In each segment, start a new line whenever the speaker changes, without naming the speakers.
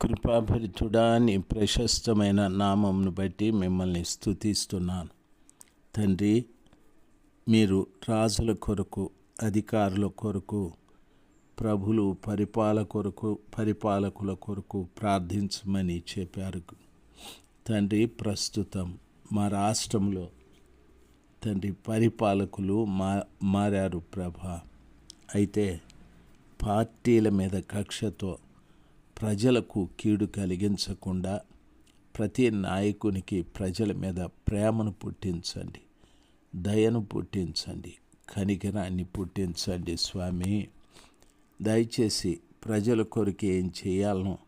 కృపాభరితుడా నీ ప్రశస్తమైన నామంను బట్టి మిమ్మల్ని స్థుతిస్తున్నాను తండ్రి మీరు రాజుల కొరకు అధికారుల కొరకు ప్రభులు పరిపాల కొరకు పరిపాలకుల కొరకు ప్రార్థించమని చెప్పారు. తండ్రి ప్రస్తుతం మా రాష్ట్రంలో తండ్రి పరిపాలకులు మా మారారు ప్రభ. అయితే పార్టీల మీద కక్షతో ప్రజలకు కీడు కలిగించకుండా ప్రతి నాయకునికి ప్రజల మీద ప్రేమను పుట్టించండి దయను పుట్టించండి కనికరాన్ని పుట్టించండి స్వామి. దయచేసి ప్రజల కొరకు ఏం చేయాలనో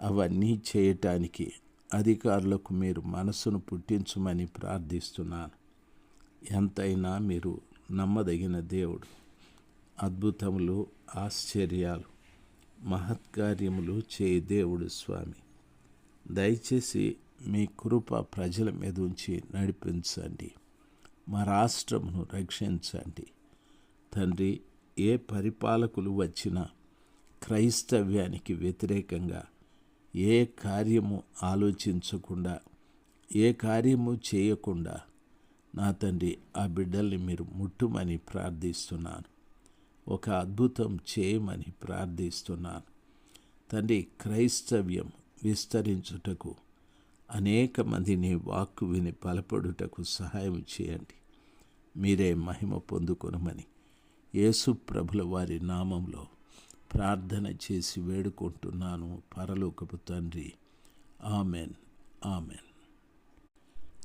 అవన్నీ చేయటానికి అధికారులకు మీరు మనసును పుట్టించమని ప్రార్థిస్తున్నాను. ఎంతైనా మీరు నమ్మదగిన దేవుడు. అద్భుతములు ఆశ్చర్యాలు. మహత్కార్యములు చేయి దేవుడు స్వామి. దయచేసి మీ కృప ప్రజల మీద ఉంచి నడిపించండి. మా రాష్ట్రమును రక్షించండి. తండ్రి ఏ పరిపాలకులు వచ్చినా క్రైస్తవ్యానికి వ్యతిరేకంగా ఏ కార్యము ఆలోచించకుండా ఏ కార్యము చేయకుండా నా తండ్రి ఆ బిడ్డల్ని మీరు ముట్టుమని ప్రార్థిస్తున్నాను. ఒక అద్భుతం చేయమని ప్రార్థిస్తున్నాను. తండ్రి క్రైస్తవ్యం విస్తరించుటకు అనేక మందిని వాక్కు విని బలపడుటకు సహాయం చేయండి. మీరే మహిమ పొందుకొనమని యేసు ప్రభుల వారి నామంలో ప్రార్థన చేసి వేడుకుంటున్నాను. పరలోకపు తండ్రి ఆమెన్ ఆమెన్.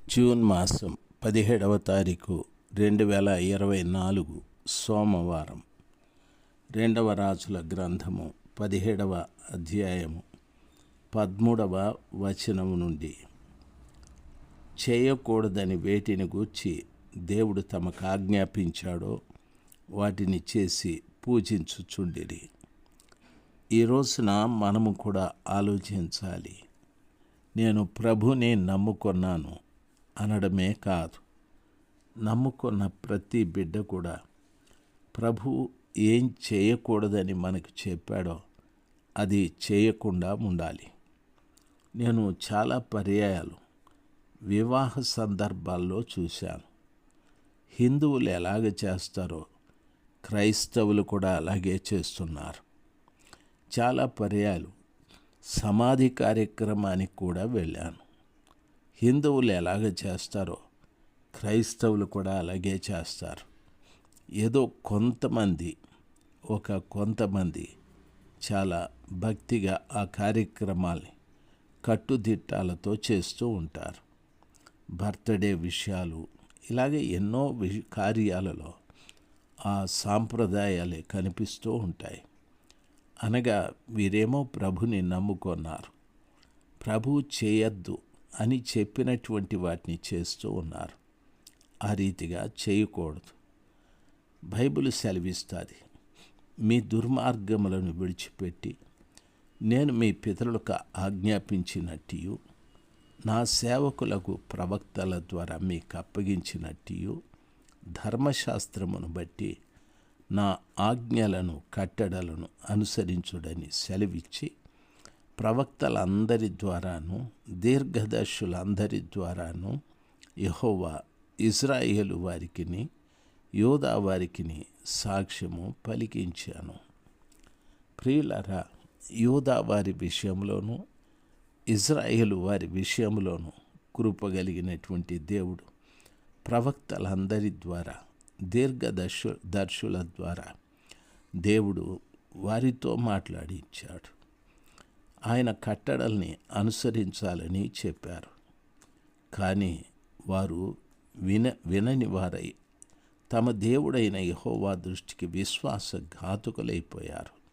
జూన్ మాసం పదిహేడవ తారీఖు రెండు వేల ఇరవై నాలుగు సోమవారం. రెండవ రాజుల గ్రంథము పదిహేడవ అధ్యాయము పదమూడవ వచనము నుండి. చేయకూడదని వేటిని గూర్చి దేవుడు తమకు ఆజ్ఞాపించాడో వాటిని చేసి పూజించుచుండిరి. ఈ రోజున మనము కూడా ఆలోచించాలి. నేను ప్రభుని నమ్ముకున్నాను అనడమే కాదు. నమ్ముకున్న ప్రతి బిడ్డ కూడా ప్రభు ఏం చేయకూడదని మనకు చెప్పాడో అది చేయకుండా ఉండాలి. నేను చాలా పర్యాయాలు వివాహ సందర్భాల్లో చూశాను. హిందువులు ఎలాగ చేస్తారో క్రైస్తవులు కూడా అలాగే చేస్తున్నారు. చాలా పర్యాలు సమాధి కార్యక్రమానికి కూడా వెళ్ళాను. హిందువులు ఎలాగ చేస్తారో క్రైస్తవులు కూడా అలాగే చేస్తారు. ఏదో కొంతమంది ఒక కొంతమంది చాలా భక్తిగా ఆ కార్యక్రమాల్ని కట్టుదిట్టాలతో చేస్తూ ఉంటారు. బర్త్డే విషయాలు ఇలాగే ఎన్నో విష కార్యాలలో ఆ సాంప్రదాయాలే కనిపిస్తూ ఉంటాయి. అనగా వీరేమో ప్రభుని నమ్ముకున్నారు. ప్రభు చేయొద్దు అని చెప్పినటువంటి వాటిని చేస్తూ ఉన్నారు. ఆ రీతిగా చేయకూడదు. బైబిల్ సెలవిస్తుంది. మీ దుర్మార్గములను విడిచిపెట్టి నేను మీ పితరులకు ఆజ్ఞాపించినట్టు నా సేవకులకు ప్రవక్తల ద్వారా మీకు అప్పగించినట్టు ధర్మశాస్త్రమును బట్టి నా ఆజ్ఞలను కట్టడలను అనుసరించుడని సెలవిచ్చి ప్రవక్తలందరి ద్వారాను దీర్ఘదర్శులందరి ద్వారాను యహోవా ఇజ్రాయేలు వారికిని యోధా వారికిని సాక్ష్యము పలికించాను. ప్రియులరా యోధా వారి విషయంలోనూ ఇజ్రాయేలు వారి విషయంలోనూ కృపగలిగినటువంటి దేవుడు ప్రవక్తలందరి ద్వారా దీర్ఘదర్శు దర్శుల ద్వారా దేవుడు వారితో మాట్లాడించాడు. ఆయన కట్టడల్ని అనుసరించాలని చెప్పారు. కానీ వారు విన వినని వారై తమ దేవుడైన యహోవా దృష్టికి విశ్వాసఘాతుకులైపోయారు.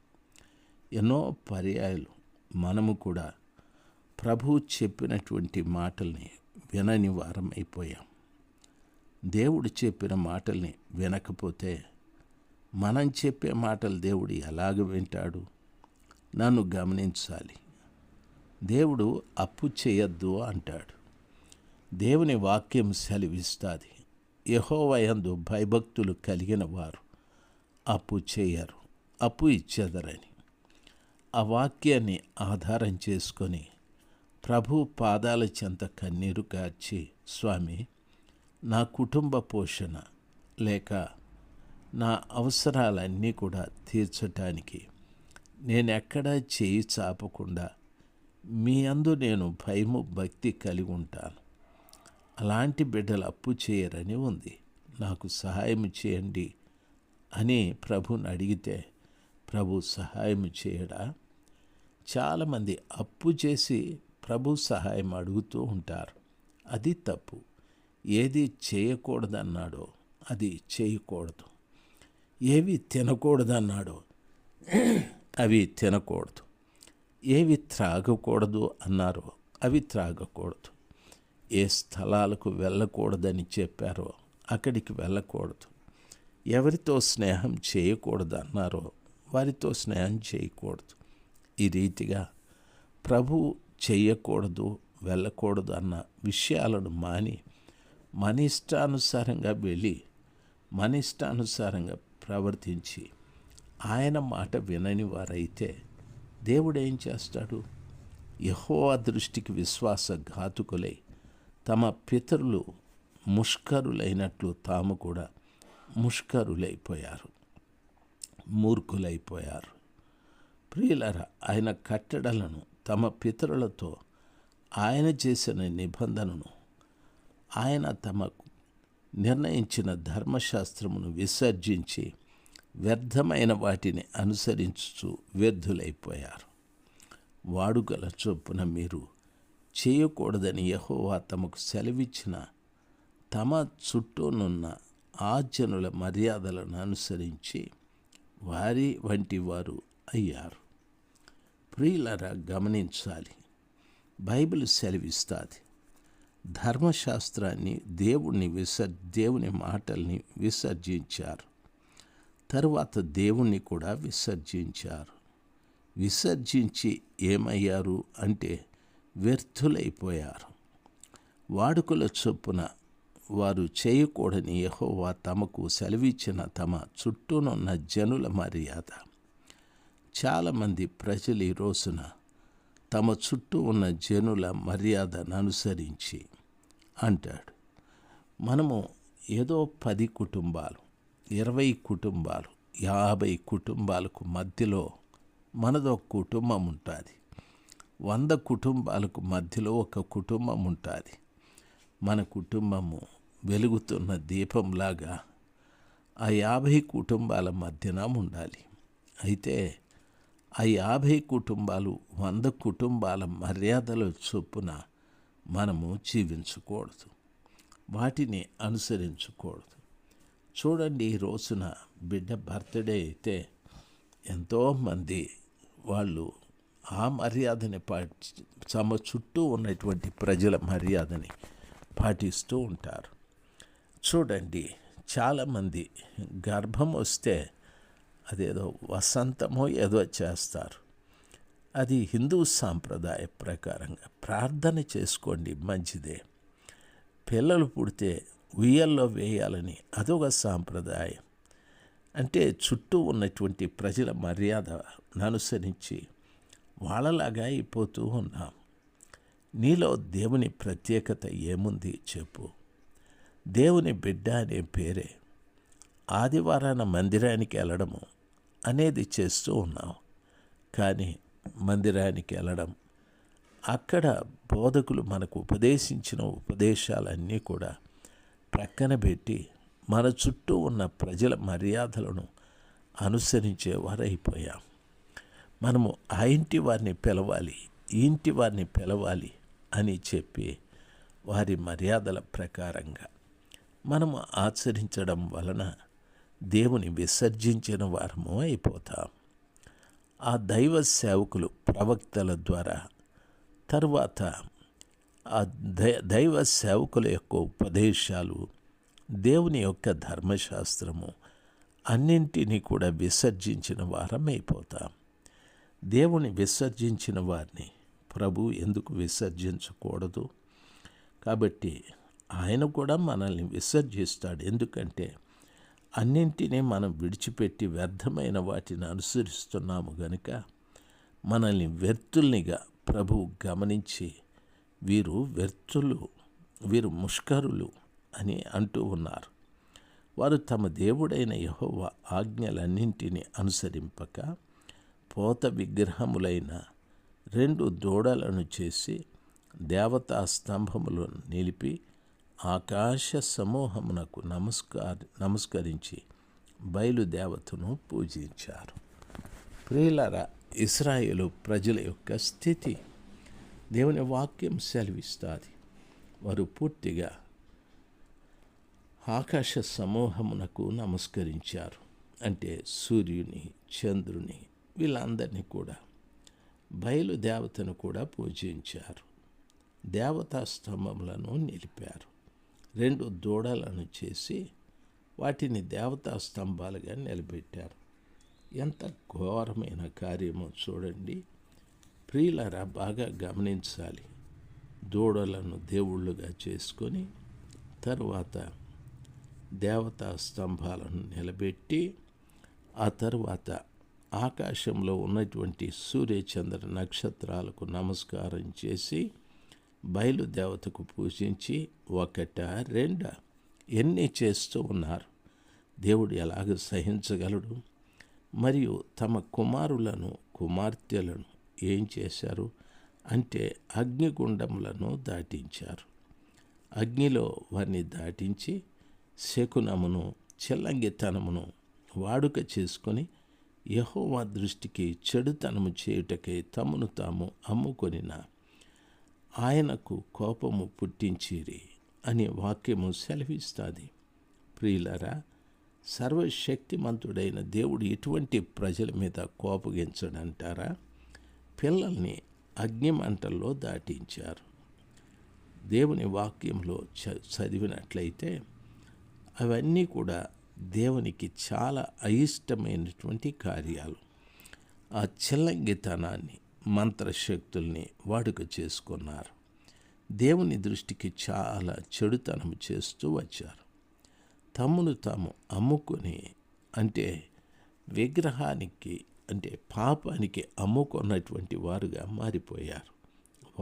ఎన్నో పర్యాయాలు మనము కూడా ప్రభు చెప్పినటువంటి మాటల్ని వినని అయిపోయాం దేవుడు చెప్పిన మాటల్ని వినకపోతే మనం చెప్పే మాటలు దేవుడు ఎలాగ వింటాడు? నన్ను గమనించాలి. దేవుడు అప్పు చేయొద్దు అంటాడు. దేవుని వాక్యం సెలవిస్తుంది. యహోవయందు భయభక్తులు కలిగిన వారు అప్పు చేయరు అప్పు ఇచ్చేదరని. ఆ వాక్యాన్ని ఆధారం చేసుకొని ప్రభు పాదాల చెంత కన్నీరు కార్చి స్వామి నా కుటుంబ పోషణ లేక నా అవసరాలన్నీ కూడా తీర్చటానికి నేను ఎక్కడా చేయి చాపకుండా మీ అందు నేను భయము భక్తి కలిగి ఉంటాను. అలాంటి బిడ్డలు అప్పు చేయరని ఉంది. నాకు సహాయం చేయండి అని ప్రభుని అడిగితే ప్రభు సహాయం చేయడా? చాలామంది అప్పు చేసి ప్రభు సహాయం అడుగుతూ ఉంటారు. అది తప్పు. ఏది చేయకూడదన్నాడో అది చేయకూడదు. ఏవి తినకూడదన్నాడో అవి తినకూడదు. ఏవి త్రాగకూడదు అన్నారో అవి త్రాగకూడదు. ఏ స్థలాలకు వెళ్ళకూడదని చెప్పారో అక్కడికి వెళ్ళకూడదు. ఎవరితో స్నేహం చేయకూడదు అన్నారో వారితో స్నేహం చేయకూడదు. ఈ రీతిగా ప్రభు చేయకూడదు వెళ్ళకూడదు అన్న విషయాలను మాని మన ఇష్టానుసారంగా వెళ్ళి మన ఇష్టానుసారంగా ప్రవర్తించి ఆయన మాట వినని వారైతే దేవుడు ఏం చేస్తాడు? యహోవా దృష్టికి విశ్వాస ఘాతుకులై తమ పితరులు ముష్కరులైనట్లు తాము కూడా ముష్కరులైపోయారు మూర్ఖులైపోయారు. ప్రియులర ఆయన కట్టడలను తమ పితరులతో ఆయన చేసిన నిబంధనను ఆయన తమకు నిర్ణయించిన ధర్మశాస్త్రమును విసర్జించి వ్యర్థమైన వాటిని అనుసరించుచు వ్యర్థులైపోయారు. వాడుకల చొప్పున మీరు చేయకూడదని యహోవా తమకు సెలవిచ్చిన తమ చుట్టూనున్న ఆ జనుల మర్యాదలను అనుసరించి వారి వంటి వారు అయ్యారు. ప్రియులరా గమనించాలి. బైబిల్ సెలవిస్తుంది. ధర్మశాస్త్రాన్ని దేవుణ్ణి విసర్ దేవుని మాటల్ని విసర్జించారు. తరువాత దేవుణ్ణి కూడా విసర్జించారు. విసర్జించి ఏమయ్యారు అంటే వ్యర్థులైపోయారు. వాడుకల చొప్పున వారు చేయకూడని యహోవా తమకు సెలవిచ్చిన తమ చుట్టూనున్న జనుల మర్యాద. చాలామంది ప్రజలు ఈ రోజున తమ చుట్టూ ఉన్న జనుల మర్యాదను అనుసరించి అంటాడు. మనము ఏదో పది కుటుంబాలు ఇరవై కుటుంబాలు యాభై కుటుంబాలకు మధ్యలో మనదో కుటుంబం ఉంటుంది. వంద కుటుంబాలకు మధ్యలో ఒక కుటుంబం ఉంటుంది. మన కుటుంబము వెలుగుతున్న దీపంలాగా ఆ యాభై కుటుంబాల మధ్యన ఉండాలి. అయితే ఆ యాభై కుటుంబాలు వంద కుటుంబాల మర్యాదల చొప్పున మనము జీవించకూడదు. వాటిని అనుసరించకూడదు. చూడండి ఈ రోజున బిడ్డ బర్త్డే అయితే ఎంతోమంది వాళ్ళు ఆ మర్యాదని పాటి తమ చుట్టూ ఉన్నటువంటి ప్రజల మర్యాదని పాటిస్తూ ఉంటారు. చూడండి చాలామంది గర్భం వస్తే అదేదో వసంతమో ఏదో చేస్తారు. అది హిందూ సాంప్రదాయ ప్రకారంగా ప్రార్థన చేసుకోండి మంచిదే. పిల్లలు పుడితే ఉయ్యల్లో వేయాలని అదొక సాంప్రదాయం. అంటే చుట్టూ ఉన్నటువంటి ప్రజల మర్యాదను అనుసరించి వాళ్ళలాగా అయిపోతూ ఉన్నాం. నీలో దేవుని ప్రత్యేకత ఏముంది చెప్పు. దేవుని బిడ్డ అనే పేరే ఆదివారాన మందిరానికి వెళ్ళడము అనేది చేస్తూ ఉన్నాం. కానీ మందిరానికి వెళ్ళడం అక్కడ బోధకులు మనకు ఉపదేశించిన ఉపదేశాలన్నీ కూడా ప్రక్కన పెట్టి మన చుట్టూ ఉన్న ప్రజల మర్యాదలను అనుసరించేవారైపోయాం. మనము ఆ ఇంటి వారిని పిలవాలి ఈ ఇంటి వారిని పిలవాలి అని చెప్పి వారి మర్యాదల ప్రకారంగా మనము ఆచరించడం వలన దేవుని విసర్జించిన వారము అయిపోతాం. ఆ దైవ సేవకులు ప్రవక్తల ద్వారా తరువాత ఆ దైవ సేవకుల యొక్క ఉపదేశాలు దేవుని యొక్క ధర్మశాస్త్రము అన్నింటినీ కూడా విసర్జించిన వారం అయిపోతాం దేవుని విసర్జించిన వారిని ప్రభు ఎందుకు విసర్జించకూడదు? కాబట్టి ఆయన కూడా మనల్ని విసర్జిస్తాడు. ఎందుకంటే అన్నింటినీ మనం విడిచిపెట్టి వ్యర్థమైన వాటిని అనుసరిస్తున్నాము గనుక మనల్ని వ్యర్థుల్నిగా ప్రభువు గమనించి వీరు వ్యర్థులు వీరు ముష్కరులు అని అంటూ ఉన్నారు. వారు తమ దేవుడైన యహోవ ఆజ్ఞలన్నింటినీ అనుసరింపక పోత విగ్రహములైన రెండు దూడలను చేసి దేవతా స్తంభములు నిలిపి ఆకాశ సమూహమునకు నమస్కార నమస్కరించి బయలుదేవతను పూజించారు. ప్రియులరా ఇస్రాయేలు ప్రజల యొక్క స్థితి. దేవుని వాక్యం సెలవిస్తుంది. వారు పూర్తిగా ఆకాశ సమూహమునకు నమస్కరించారు. అంటే సూర్యుని చంద్రుని వీళ్ళందరినీ కూడా బయలు దేవతను కూడా పూజించారు. దేవతా స్తంభములను నిలిపారు. రెండు దూడలను చేసి వాటిని దేవతా స్తంభాలుగా నిలబెట్టారు. ఎంత ఘోరమైన కార్యమో చూడండి. ప్రియులరా బాగా గమనించాలి. దూడలను దేవుళ్ళుగా చేసుకొని తరువాత దేవతా స్తంభాలను నిలబెట్టి ఆ తర్వాత ఆకాశంలో ఉన్నటువంటి సూర్యచంద్ర నక్షత్రాలకు నమస్కారం చేసి బయలుదేవతకు పూజించి ఒకట రెండ ఎన్ని చేస్తూ ఉన్నారు. దేవుడు ఎలాగ సహించగలడు? మరియు తమ కుమారులను కుమార్తెలను ఏం చేశారు? అంటే అగ్నిగుండములను దాటించారు. అగ్నిలో వారిని దాటించి శకునమును చెల్లంగితనమును వాడుక చేసుకొని యహోవా దృష్టికి చెడుతనము చేయుటకై తమను తాము అమ్ముకొనిన ఆయనకు కోపము పుట్టించిరి అనే వాక్యము సెలవిస్తుంది. ప్రియులరా సర్వశక్తిమంతుడైన దేవుడు ఎటువంటి ప్రజల మీద కోపగించడంటారా పిల్లల్ని అగ్నిమంటల్లో దాటించారు. దేవుని వాక్యంలో చ చదివినట్లయితే అవన్నీ కూడా దేవునికి చాలా అయిష్టమైనటువంటి కార్యాలు. ఆ చిల్లంగితనాన్ని మంత్రశక్తుల్ని వాడుక చేసుకున్నారు. దేవుని దృష్టికి చాలా చెడుతనం చేస్తూ వచ్చారు. తమ్మును తాము అమ్ముకొని అంటే విగ్రహానికి అంటే పాపానికి అమ్ముకున్నటువంటి వారుగా మారిపోయారు.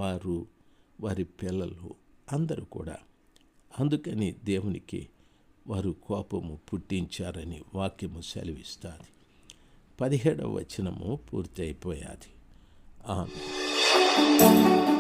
వారు వారి పిల్లలు అందరూ కూడా. అందుకని దేవునికి వారు కోపము పుట్టించారని వాక్యము సెలవిస్తుంది. పదిహేడవ వచనము పూర్తయిపోయాది. ఆమె